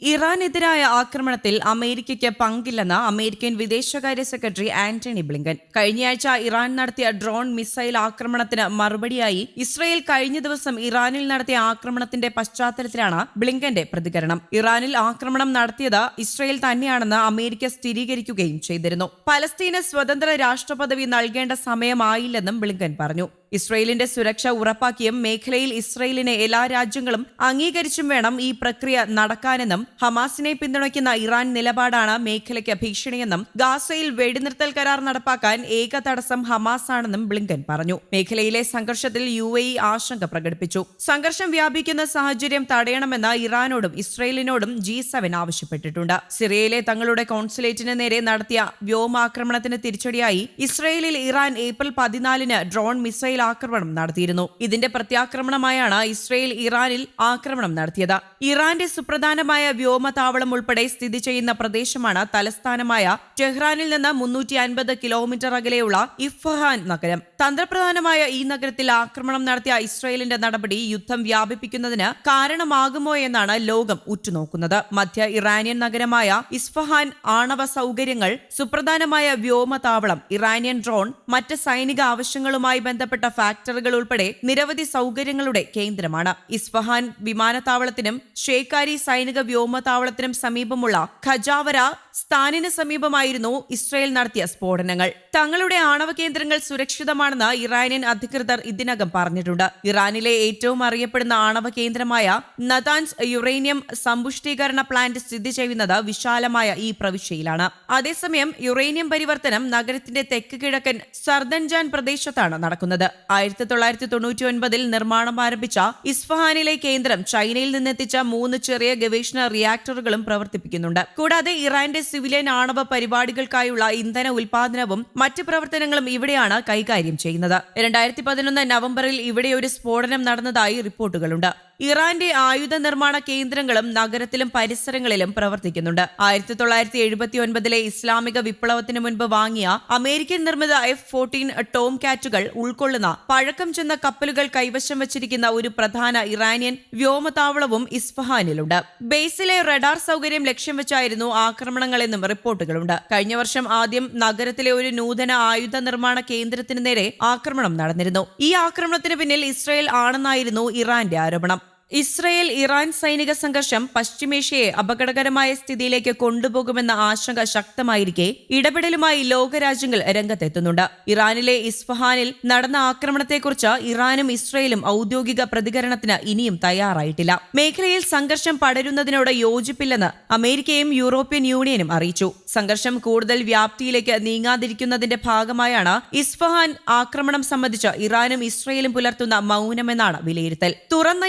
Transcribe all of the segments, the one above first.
ഇറാനെതിരായ ആക്രമണത്തിൽ അമേരിക്കയ്ക്ക് പങ്കില്ലെന്ന് അമേരിക്കൻ വിദേശകാര്യ സെക്രട്ടറി ആന്റണി ബ്ലിങ്കൻ. കഴിഞ്ഞയാഴ്ച ഇറാൻ നടത്തിയ ഡ്രോൺ മിസൈൽ ആക്രമണത്തിന് മറുപടിയായി ഇസ്രയേൽ കഴിഞ്ഞ ദിവസം ഇറാനിൽ നടത്തിയ ആക്രമണത്തിന്റെ പശ്ചാത്തലത്തിലാണ് ബ്ലിങ്കന്റെ പ്രതികരണം. ഇറാനിൽ ആക്രമണം നടത്തിയത് ഇസ്രയേൽ തന്നെയാണെന്ന് അമേരിക്ക സ്ഥിരീകരിക്കുകയും ചെയ്തിരുന്നു. പലസ്തീന് സ്വതന്ത്ര രാഷ്ട്രപദവി നൽകേണ്ട സമയമായില്ലെന്നും ബ്ലിങ്കൻ പറഞ്ഞു. ഇസ്രയേലിന്റെ സുരക്ഷ ഉറപ്പാക്കിയും മേഖലയിൽ ഇസ്രയേലിനെ എല്ലാ രാജ്യങ്ങളും അംഗീകരിച്ചും വേണം ഈ പ്രക്രിയ നടക്കാനെന്നും ഹമാസിനെ പിന്തുണയ്ക്കുന്ന ഇറാൻ നിലപാടാണ് മേഖലയ്ക്ക് ഭീഷണിയെന്നും ഗാസയിൽ വെടിനിർത്തൽ കരാർ നടപ്പാക്കാൻ ഏക തടസ്സം ഹമാസാണെന്നും ബ്ലിങ്കൻ പറഞ്ഞു. മേഖലയിലെ സംഘർഷത്തിൽ യു എ ആശങ്ക പ്രകടിപ്പിച്ചു. സംഘർഷം വ്യാപിക്കുന്ന സാഹചര്യം തടയണമെന്ന് ഇറാനോടും ഇസ്രയേലിനോടും ജി സെവൻ ആവശ്യപ്പെട്ടിട്ടുണ്ട്. സിറിയയിലെ തങ്ങളുടെ കോൺസുലേറ്റിന് നേരെ നടത്തിയ വ്യോമാക്രമണത്തിന് തിരിച്ചടിയായി ഇസ്രയേലിൽ ഇറാൻ ഏപ്രിൽ പതിനാലിന് ഡ്രോൺ മിസൈൽ ആക്രമണം നടത്തിയിരുന്നു. ഇതിന്റെ പ്രത്യാക്രമണമായാണ് ഇസ്രയേൽ ഇറാനിൽ ആക്രമണം നടത്തിയത്. ഇറാന്റെ സുപ്രധാനമായ വ്യോമതാവളം ഉൾപ്പെടെ സ്ഥിതി ചെയ്യുന്ന പ്രദേശമാണ് തലസ്ഥാനമായ ടെഹ്റാനിൽ നിന്ന് മുന്നൂറ്റി അൻപത് കിലോമീറ്റർ അകലെയുള്ള ഇഫഹാൻ നഗരം. തന്ത്രപ്രധാനമായ ഈ നഗരത്തിൽ ആക്രമണം നടത്തിയ ഇസ്രയേലിന്റെ നടപടി യുദ്ധം വ്യാപിപ്പിക്കുന്നതിന് കാരണമാകുമോ എന്നാണ് ലോകം ഉറ്റുനോക്കുന്നത്. മധ്യ ഇറാനിയൻ നഗരമായ ഇസ്ഫഹാൻ ആണവ സൗകര്യങ്ങൾ സുപ്രധാനമായ വ്യോമതാവളം ഇറാനിയൻ ഡ്രോൺ മറ്റ് സൈനിക ആവശ്യങ്ങളുമായി ബന്ധപ്പെട്ട ഫാക്ടറികൾ ഉൾപ്പെടെ നിരവധി സൗകര്യങ്ങളുടെ കേന്ദ്രമാണ്. ഇസ്ഫഹാൻ വിമാനത്താവളത്തിനും ഷേക്കാരി സൈനിക വ്യോമതാവളത്തിനും സമീപമുള്ള ഖജാവര സ്ഥാനിന് സമീപമായിരുന്നു ഇസ്രയേൽ നടത്തിയ സ്ഫോടനങ്ങൾ. തങ്ങളുടെ ആണവ കേന്ദ്രങ്ങൾ സുരക്ഷിതമാണെന്ന് ഇറാനിയൻ അധികൃതർ ഇതിനകം പറഞ്ഞിട്ടുണ്ട്. ഇറാനിലെ ഏറ്റവും അറിയപ്പെടുന്ന ആണവ കേന്ദ്രമായ നതാൻസ് യുറേനിയം സമ്പുഷ്ടീകരണ പ്ലാന്റ് സ്ഥിതി ചെയ്യുന്നത് വിശാലമായ ഈ പ്രവിശ്യയിലാണ്. അതേസമയം യുറേനിയം പരിവർത്തനം നഗരത്തിന്റെ തെക്ക് കിഴക്കൻ സർദൻജാൻ പ്രദേശത്താണ് നടക്കുന്നത്. ആയിരത്തി തൊള്ളായിരത്തി തൊണ്ണൂറ്റി ഒൻപതിൽ നിർമ്മാണം ആരംഭിച്ച ഇസ്ഫഹാനിലെ കേന്ദ്രം ചൈനയിൽ നിന്നെത്തിച്ച മൂന്ന് ചെറിയ ഗവേഷണ റിയാക്ടറുകളും പ്രവർത്തിപ്പിക്കുന്നുണ്ട്. കൂടാതെ ഇറാന്റെ സിവിലിയൻ ആണവ പരിപാടികൾക്കായുള്ള ഇന്ധന ഉൽപാദനവും മറ്റ് പ്രവർത്തനങ്ങളും ഇവിടെയാണ് കൈകാര്യം ചെയ്യുന്നത്. രണ്ടായിരത്തി പതിനൊന്ന് നവംബറിൽ ഇവിടെ ഒരു സ്ഫോടനം നടന്നതായി റിപ്പോർട്ടുകളുണ്ട്. ഇറാന്റെ ആയുധ നിർമ്മാണ കേന്ദ്രങ്ങളും നഗരത്തിലും പരിസരങ്ങളിലും പ്രവർത്തിക്കുന്നുണ്ട്. ആയിരത്തി തൊള്ളായിരത്തി എഴുപത്തി ഒൻപതിലെ ഇസ്ലാമിക വിപ്ലവത്തിന് മുൻപ് വാങ്ങിയ അമേരിക്കൻ നിർമ്മിത എഫ് ഫോർട്ടീൻ ടോം കാറ്റുകൾ ഉൾക്കൊള്ളുന്ന പഴക്കം ചെന്ന കപ്പലുകൾ കൈവശം വച്ചിരിക്കുന്ന ഒരു പ്രധാന ഇറാനിയൻ വ്യോമതാവളവും ഇസ്ഫഹാനിലുണ്ട്. ബേസിലെ റഡാർ സൗകര്യം ലക്ഷ്യം വെച്ചായിരുന്നു ആക്രമണങ്ങളെന്നും റിപ്പോർട്ടുകളുണ്ട്. കഴിഞ്ഞ വർഷം ആദ്യം നഗരത്തിലെ ഒരു നൂതന ആയുധ നിർമ്മാണ കേന്ദ്രത്തിന് നേരെ ആക്രമണം നടന്നിരുന്നു. ഈ ആക്രമണത്തിന് പിന്നിൽ ഇസ്രയേൽ ആണെന്നായിരുന്നു ഇറാന്റെ ആരോപണം. ഇസ്രയേൽ ഇറാൻ സൈനിക സംഘർഷം പശ്ചിമേഷ്യയെ അപകടകരമായ സ്ഥിതിയിലേക്ക് കൊണ്ടുപോകുമെന്ന ആശങ്ക ശക്തമായിരിക്കെ ഇടപെടലുമായി ലോകരാജ്യങ്ങൾ രംഗത്തെത്തുന്നുണ്ട്. ഇറാനിലെ ഇസ്ഫഹാനിൽ നടന്ന ആക്രമണത്തെക്കുറിച്ച് ഇറാനും ഇസ്രയേലും ഔദ്യോഗിക പ്രതികരണത്തിന് ഇനിയും തയ്യാറായിട്ടില്ല. മേഖലയിൽ സംഘർഷം പടരുന്നതിനോട് യോജിപ്പില്ലെന്ന് അമേരിക്കയും യൂറോപ്യൻ യൂണിയനും അറിയിച്ചു. സംഘർഷം കൂടുതൽ വ്യാപ്തിയിലേക്ക് നീങ്ങാതിരിക്കുന്നതിന്റെ ഭാഗമായാണ് ഇസ്ഫഹാൻ ആക്രമണം സംബന്ധിച്ച് ഇറാനും ഇസ്രയേലും പുലർത്തുന്ന മൗനമെന്നാണ് വിലയിരുത്തൽ. തുറന്ന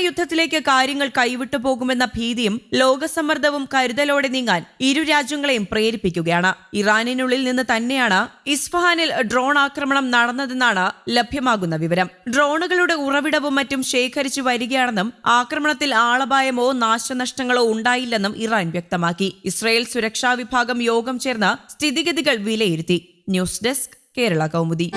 യുദ്ധത്തിലേക്ക് കാര്യങ്ങൾ കൈവിട്ടു പോകുമെന്ന ഭീതിയും ലോകസമ്മർദ്ദവും കരുതലോടെ നീങ്ങാൻ ഇരു രാജ്യങ്ങളെയും പ്രേരിപ്പിക്കുകയാണ്. ഇറാനിനുള്ളിൽ നിന്ന് തന്നെയാണ് ഇസ്ഫഹാനിൽ ഡ്രോൺ ആക്രമണം നടന്നതെന്നാണ് ലഭ്യമാകുന്ന വിവരം. ഡ്രോണുകളുടെ ഉറവിടവും മറ്റും ശേഖരിച്ചു വരികയാണെന്നും ആക്രമണത്തിൽ ആളപായമോ നാശനഷ്ടങ്ങളോ ഉണ്ടായില്ലെന്നും ഇറാൻ വ്യക്തമാക്കി. ഇസ്രായേൽ സുരക്ഷാ വിഭാഗം യോഗം ചേർന്ന് സ്ഥിതിഗതികൾ വിലയിരുത്തി. News desk Kerala Kaumudi.